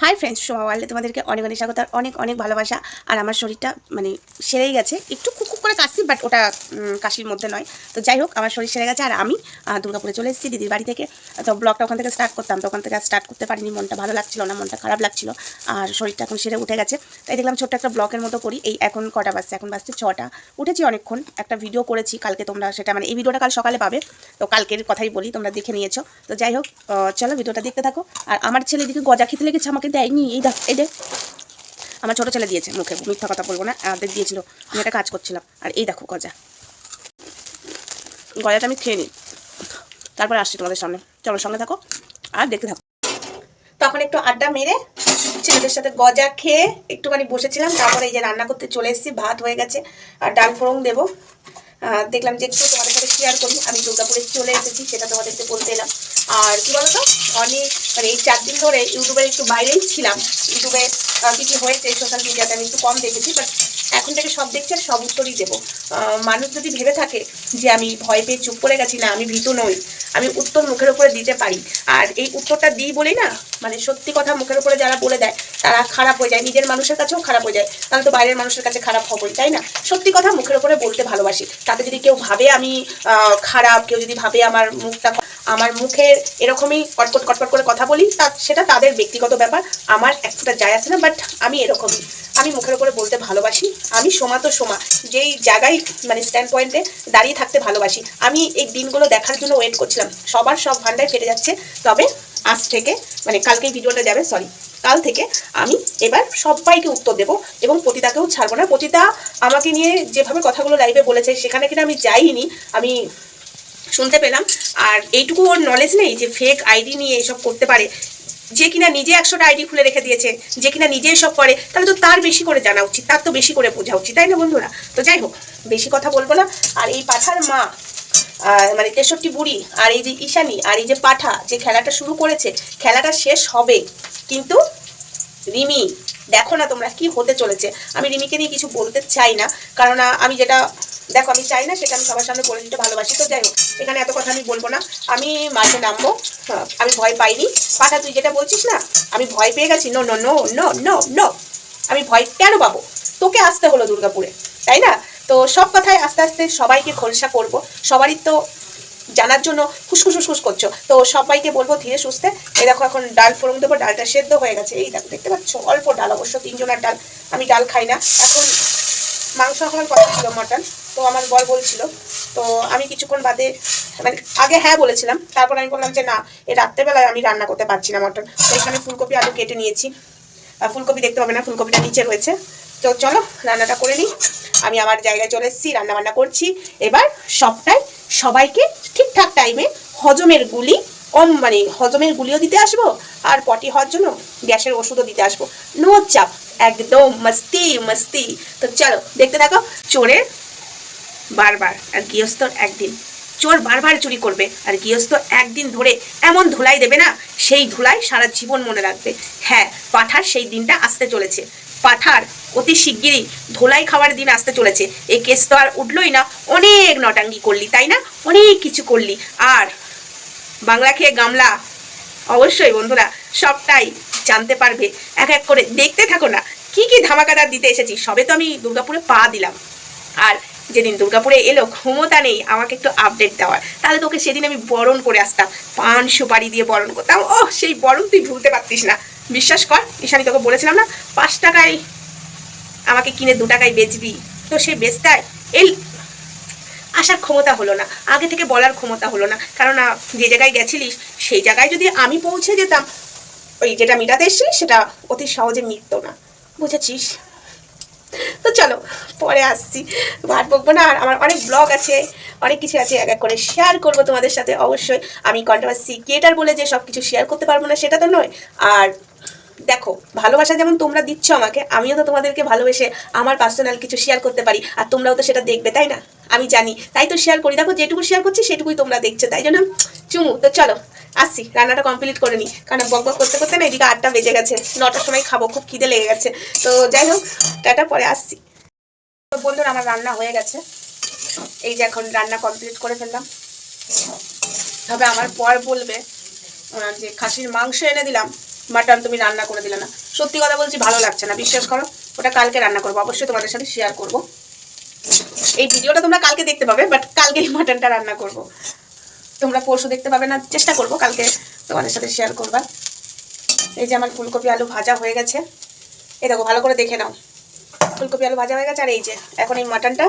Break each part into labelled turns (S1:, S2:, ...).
S1: Hi friends Soma ওয়ার্ল্ডে তোমাদেরকে অনেক অনেক স্বাগত আর অনেক অনেক ভালোবাসা। আর আমার শরীরটা মানে সেরেই গেছে। একটু খুব করে কাশি বাট ওটা কাশির মধ্যে নয়। তো যাই হোক, আমার শরীর সেরে গেছে আর আমি দুর্গাপুরে চলে এসেছি দিদির বাড়ি থেকে। তো ব্লগটা ওখান থেকে স্টার্ট করতাম, তো ওখান থেকে স্টার্ট করতে পারিনি। মনটা ভালো লাগছিল না, মনটা খারাপ লাগছিল। আর শরীরটা এখন সেরে উঠে গেছে। তাই দেখলাম ছোট্ট একটা ব্লগের মতো করি। এই এখন কটা বাজছে? এখন বাজছে ছটা। উঠেছি অনেকক্ষণ। একটা ভিডিও করেছি। কালকে তোমরা সেটা মানে এই ভিডিওটা কাল সকালে পাবে। তো কালকের কথাই বলি, তোমরা দেখে নিয়েছো। তো যাই হোক চলো ভিডিওটা দেখতে থাকো। আর আমার ছেলে এদিকে গজা খেতে লেগেছে আমাকে। দেয়নি, এই দেখ এই দেখ। আমার ছোটো ছেলে দিয়েছে মুখে, মিথ্যা কথা বলব না আমাদের দিয়েছিল, আমি একটা কাজ করছিলাম। আর এই দেখো গজা। গজাটা আমি খেয়ে নিই। তারপরে আসছি তোমাদের সামনে। চলো সঙ্গে থাকো, আর দেখতে থাকো। তখন একটু আড্ডা মেরে ছেলেদের সাথে গজা খেয়ে একটুখানি বসেছিলাম। তারপরে এই যে রান্না করতে চলে এসেছি, ভাত হয়ে গেছে, আর ডাল ফোড়ন দেবো। দেখলাম যে একটু তোমাদের সাথে শেয়ার করি। আমি দুর্গাপুরে চলে এসেছি, সেটা তোমাদেরকে বলতে এলাম। আর কি বলতো? অনেক মানে এই চার দিন ধরে ইউটিউবের একটু বাইরেই ছিলাম। ইউটিউবে কি কি হয়েছে সোশ্যাল মিডিয়াতে আমি একটু কম দেখেছি বাট এখন থেকে সব দেখছি আর সব উত্তরই দেবো। মানুষ যদি ভেবে থাকে যে আমি ভয় পেয়ে চুপ করে গেছি, না, আমি ভীত নই। আমি উত্তর মুখের উপরে দিতে পারি। আর এই উত্তরটা দিই বলেই না মানে সত্যি কথা মুখের উপরে যারা বলে দেয়, তারা খারাপ হয়ে যায়। নিজের মানুষের কাছেও খারাপ হয়ে যায়। তাহলে তো বাইরের মানুষের কাছে খারাপ হবই, তাই না? সত্যি কথা মুখের উপরে বলতে ভালোবাসি। তাতে যদি কেউ ভাবে আমি খারাপ, কেউ যদি ভাবে আমার মুখটা আমার মুখে এরকমই কটকট কটকট করে কথা বলি, তা সেটা তাদের ব্যক্তিগত ব্যাপার, আমার একটা যায় আসে না বাট আমি এরকমই। আমি মুখের উপরে বলতে ভালোবাসি, আমি সোমা তো সোমা, যেই জায়গায় মানে স্ট্যান্ড পয়েন্টে দাঁড়িয়ে থাকতে ভালোবাসি। আমি এই দিনগুলো দেখার জন্য ওয়েট করছিলাম, সবার সব ভান্ডায় ফেটে যাচ্ছে, তবে আজ থেকে মানে কালকেই ভিডিওটা যাবে সরি কাল থেকে আমি এবার সবাইকে উত্তর দেব এবং পতিতাকেও ছাড়বো না। পতিতা আমাকে নিয়ে যেভাবে কথাগুলো লাইভে বলেছে, সেখানে কিনা আমি যাইনি, আমি শুনতে পেলাম। আর এইটুকু ওর নলেজ নেই যে ফেক আইডি নিয়ে এসব করতে পারে। যে কিনা নিজে একশোটা আইডি খুলে রেখে দিয়েছে, যে কিনা নিজে এসব করে, তাহলে তো তার বেশি করে জানা উচিত, তার তো বেশি করে বোঝা উচিত, তাই না বন্ধুরা? তো যাই হোক, বেশি কথা বলব না। আর এই পাঠার মা মানে তেষট্টি বুড়ি, আর এই যে ঈশানি, আর এই যে পাঠা, যে খেলাটা শুরু করেছে, খেলাটা শেষ হবে। কিন্তু রিমি, দেখো না তোমরা কি হতে চলেছে। আমি রিমিকে নিয়ে কিছু বলতে চাই না কারণ আমি যেটা দেখো আমি চাই না সেটা আমি সবার সামনে বলে দিতে ভালোবাসি। তো যাই হোক এখানে এত কথা আমি বলব না। আমি মাঠে নামবো। হ্যাঁ, আমি ভয় পাইনি। পাঠা তুই যেটা বলছিস না আমি ভয় পেয়ে গেছি। No no no no no no আমি ভয় কেন পাবো? তোকে আসতে হলো দুর্গাপুরে তাই না? তো সব কথায় আস্তে আস্তে সবাইকে খোলসা করব। সবারই তো জানার জন্য ফুসফুস ফুসফুস করছ। তো সবাইকে বলব ধীরে সুস্থে। এই দেখো এখন ডাল ফোড়ন দেবো ডালটা সেদ্ধ হয়ে গেছে। এই দেখো দেখতে পাচ্ছ? অল্প ডাল অবশ্য তিনজনের ডাল। আমি ডাল খাই না। এখন মাংস খাওয়ার কথা ছিল মটন, তো আমার বর বলছিল, তো আমি কিছুক্ষণ বাদে মানে আগে হ্যাঁ বলেছিলাম, তারপর আমি বললাম যে না এই রাত্রেবেলায় আমি রান্না করতে পারছি না মটন। তো এখানে ফুলকপি, আলু কেটে নিয়েছি। আর ফুলকপি দেখতে পাবে না, ফুলকপিটা নিচে রয়েছে। তো চলো, রান্নাটা করে নিই। আমি আমার জায়গায় চলে এসেছি, রান্নাবান্না করছি। এবার সবটাই সবাইকে ঠিকঠাক টাইমে হজমের গুলি কম মানে হজমের গুলিও দিতে আসব, আর পটি হওয়ার জন্য গ্যাসের ওষুধও দিতে আসব। নো চাপ। একদম মস্তি মস্তি। তো চলো, দেখতে থাকো, চোরের বারবার আর গৃহস্থর একদিন। চোর বারবার চুরি করবে আর গৃহস্থ একদিন ধরে এমন ধুলাই দেবে না, সেই ধুলাই সারা জীবন মনে রাখবে। হ্যাঁ পাঠার সেই দিনটা আসতে চলেছে। পাঠার অতি শিগগিরই ধোলাই খাওয়ার দিন আসতে চলেছে। এই কেস তো আর উঠলোই না। অনেক নটাঙ্গি করলি, তাই না? অনেক কিছু করলি। আর বাংলা খেয়ে গামলা। অবশ্যই বন্ধুরা, সবটাই জানতে পারবে। এক এক করে দেখতে থাকো না। কি কি ধামাকাদার দিতে এসেছি, সবে তো আমি দুর্গাপুরে পা দিলাম। আর যেদিন দুর্গাপুরে এলো, ক্ষমতা নেই আমাকে একটু আপডেট দেওয়ার। তাহলে তোকে সেদিন আমি বরণ করে আসতাম, পান সুপারি দিয়ে বরণ করতাম। ও সেই বরণ তুই ভুলতে পারতিস না। বিশ্বাস কর, ঈশানি তোকে বলেছিলাম না, পাঁচ টাকায় আমাকে কিনে দু টাকায় বেচবি। তো সে বেচতায়, এই আসার ক্ষমতা হলো না। আগে থেকে বলার ক্ষমতা হলো না। কারণ যে জায়গায় গেছিলিস, সেই জায়গায় যদি আমি পৌঁছে যেতাম ওই যেটা মিটাতে এসেছিলিস সেটা অতি সহজে মিটত না। বুঝেছিস? তো চলো, পরে আসছি। ভাট বকবো না, আর আমার অনেক ব্লগ আছে, অনেক কিছু আছে, এক এক করে শেয়ার করব তোমাদের সাথে অবশ্যই। আমি কন্ট্রোভার্সি ক্রিয়েটার বলে যে সব কিছু শেয়ার করতে পারব না, সেটা তো নয়। আর দেখো, ভালোবাসা যেমন তোমরা দিচ্ছ আমাকে, আমিও তো তোমাদেরকে ভালোবেসে আমার পার্সোনাল কিছু শেয়ার করতে পারি, আর তোমরাও তো সেটা দেখবে, তাই না? আমি জানি। তাই তো শেয়ার করি। দেখো, যেটুকু শেয়ার করছি, সেটুকুই তোমরা দেখছ, তাই জন্য, চুমু। তো চলো আসছি, রান্নাটা কমপ্লিট করে নিই। কারণ বক বক করতে করতে না এদিকে আটটা বেজে গেছে। নটার সময় খাব, খুব খিদে লেগে গেছে। তো যাই হোক, টাটা, পরে আসছি। বন্ধুরা, আমার রান্না হয়ে গেছে। এই যে এখন রান্না কমপ্লিট করে ফেললাম। তবে আমার পর বলবে যে খাসির মাংস এনে দিলাম। মাটন তুমি রান্না করে দিলে না। সত্যি কথা বলছি, ভালো লাগছে না, বিশ্বাস করো। ওটা কালকে রান্না করব, অবশ্যই তোমাদের সাথে শেয়ার করব। এই ভিডিওটা তোমরা কালকে দেখতে পাবে বাট কালকে এই মাটনটা রান্না করব। তোমরা পরশু দেখতে পাবে না, চেষ্টা করব কালকে তোমাদের সাথে শেয়ার করবা এই যে আমার ফুলকপি আলু ভাজা হয়ে গেছে। এই দেখো, ভালো করে দেখে নাও। ফুলকপি আলু ভাজা হয়ে গেছে, আর এই যে, এখন এই মাটনটা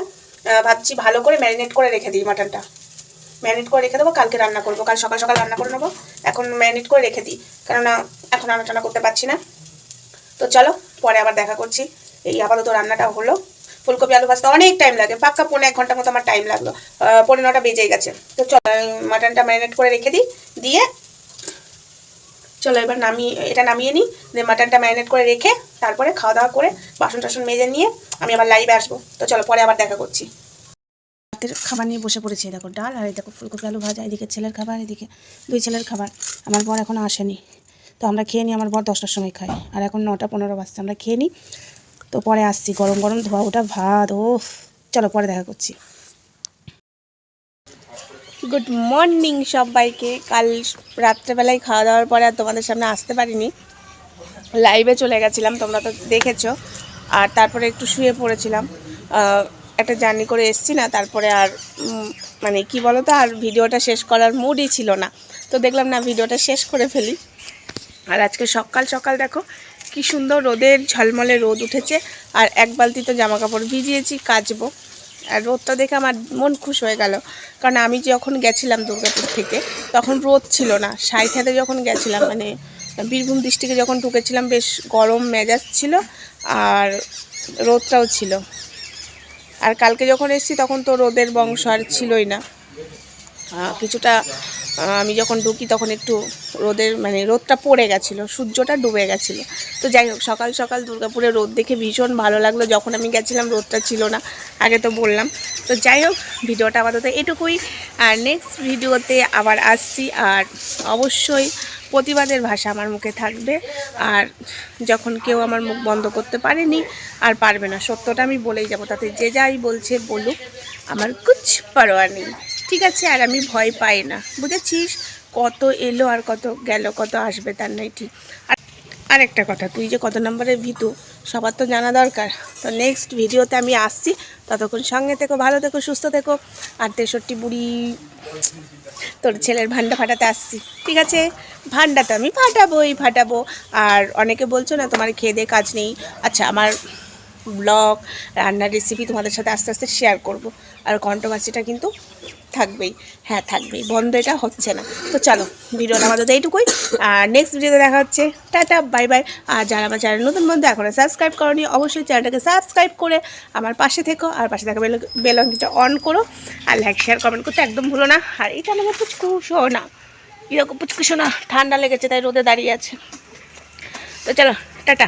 S1: ভাবছি ভালো করে ম্যারিনেট করে রেখে দিই মাটনটা। ম্যারিনেট করে রেখে দেবো, কালকে রান্না করব। কাল সকাল সকাল রান্না করে নেব। এখন ম্যারিনেট করে রেখে দিই, কেননা এখন রান্না টান্না করতে পারছি না। তো চলো, পরে আবার দেখা করছি। এই আপাতত রান্নাটা হলো। ফুলকপি, আলু ভাজতে অনেক টাইম লাগে। পাক্কা পনেরো এক ঘণ্টা মতো আমার টাইম লাগল। পনেরো নটা বেজেই গেছে। তো চলো মাটনটা ম্যারিনেট করে রেখে দিই। দিয়ে চলো, এবার নামিয়ে, এটা নামিয়ে নিই। দিয়ে মাটনটা ম্যারিনেট করে রেখে তারপরে খাওয়া দাওয়া করে বাসন টাসন মেজে নিয়ে আমি আবার লাইভে আসব। তো চলো, পরে আবার দেখা করছি। রাতের খাবার নিয়ে বসে পড়েছি দেখো ডাল আর এই দেখো ফুলকপি, আলু ভাজা, এদিকে ছেলের খাবার, এদিকে দুই ছেলের খাবার। আমার বর এখনও আসেনি। তো আমরা খেয়ে নিই, আমার বর দশটার সময় খাই আর এখন নটা পনেরো বাজছে, আমরা খেয়ে নিই। তো পরে আসছি, গরম গরম ধোয়া ওটা ভাত ও চলো পরে দেখা করছি। গুড মর্নিং সবাইকে। কাল রাত্রেবেলায় খাওয়া দাওয়ার পরে আর তোমাদের সামনে আসতে পারিনি। লাইভে চলে গেছিলাম, তোমরা তো দেখেছ। আর তারপরে একটু শুয়ে পড়েছিলাম। একটা জার্নি করে এসছি না, তারপরে আর মানে কি বলো তো আর ভিডিওটা শেষ করার মুডই ছিল না। তো দেখলাম না, ভিডিওটা শেষ করে ফেলি। আর আজকে সকাল সকাল দেখো কি সুন্দর রোদের ঝলমলে রোদ উঠেছে। আর এক বালতি তো জামা কাপড় ভিজিয়েছি, কাচবো। আর রোদটা দেখে আমার মন খুশ হয়ে গেল। কারণ আমি যখন গেছিলাম দুর্গাপুর থেকে, তখন রোদ ছিল না। সাইথাতে যখন গেছিলাম মানে বীরভূম ডিস্ট্রিক্টে যখন ঢুকেছিলাম, বেশ গরম মেজাজ ছিল আর রোদটাও ছিল। আর কালকে যখন এসেছি, তখন তো রোদের বংশ আর ছিলই না। কিছুটা আমি যখন ঢুকি তখন একটু রোদের মানে রোদটা পড়ে গেছিল, সূর্যটা ডুবে গেছিল। তো যাই হোক, সকাল সকাল দুর্গাপুরে রোদ দেখে ভীষণ ভালো লাগল। যখন আমি গেছিলাম, রোদটা ছিল না, আগে তো বললাম। তো যাই হোক, ভিডিওটা আপাতত এটুকুই। আর নেক্সট ভিডিওতে আবার আসছি। আর অবশ্যই প্রতিবাদের ভাষা আমার মুখে থাকবে। আর যখন কেউ আমার মুখ বন্ধ করতে পারেনি, আর পারবে না। সত্যটা আমি বলেই যাব। তাতে যে যাই বলছে বলুক, আমার কুছ পরোয়া নেই। ঠিক আছে, আর আমি ভয় পাই না। বুঝেছিস? কত এলো আর কত গেল, কত আসবে তার নাই ঠিক। আর একটা কথা, তুই যে কত নম্বরের ভিতু, সবার তো জানা দরকার। তো নেক্সট ভিডিওতে আমি আসছি। ততক্ষণ সঙ্গে থেকো, ভালো থেকো, সুস্থ থেকো। আর তেষট্টি বুড়ি তোর ছেলের ভান্ডা ফাটাতে আসছি। ঠিক আছে? ভান্ডা তো আমি ফাটাবোই, ফাটাবো। আর অনেকে বলছো না, তোমার খেয়ে দিয়ে কাজ নেই। আচ্ছা আমার ব্লগ রান্নার রেসিপি তোমাদের সাথে আস্তে আস্তে শেয়ার করব। আর কন্ট্রোভার্সিটা কিন্তু থাকবেই। হ্যাঁ থাকবেই। বন্ধ এটা হচ্ছে না। তো চলো, ভিডিওটা আমাদের এইটুকুই। আর নেক্সট ভিডিওতে দেখা হচ্ছে। টাটা বাই বাই আর যারা আমার চ্যানেল নতুন বন্ধু এখনও সাবস্ক্রাইব করনি, অবশ্যই চ্যানেলটাকে সাবস্ক্রাইব করে আমার পাশে থেকো। আর পাশে থাকা বেল বেলঙ্কিটা অন করো। আর লাইক শেয়ার কমেন্ট করতে একদম ভুলো না। আর এটা আমার পুচকুশো না এরকম পুচকুশো না ঠান্ডা লেগেছে, তাই রোদে দাঁড়িয়ে আছে। তো চলো, টাটা।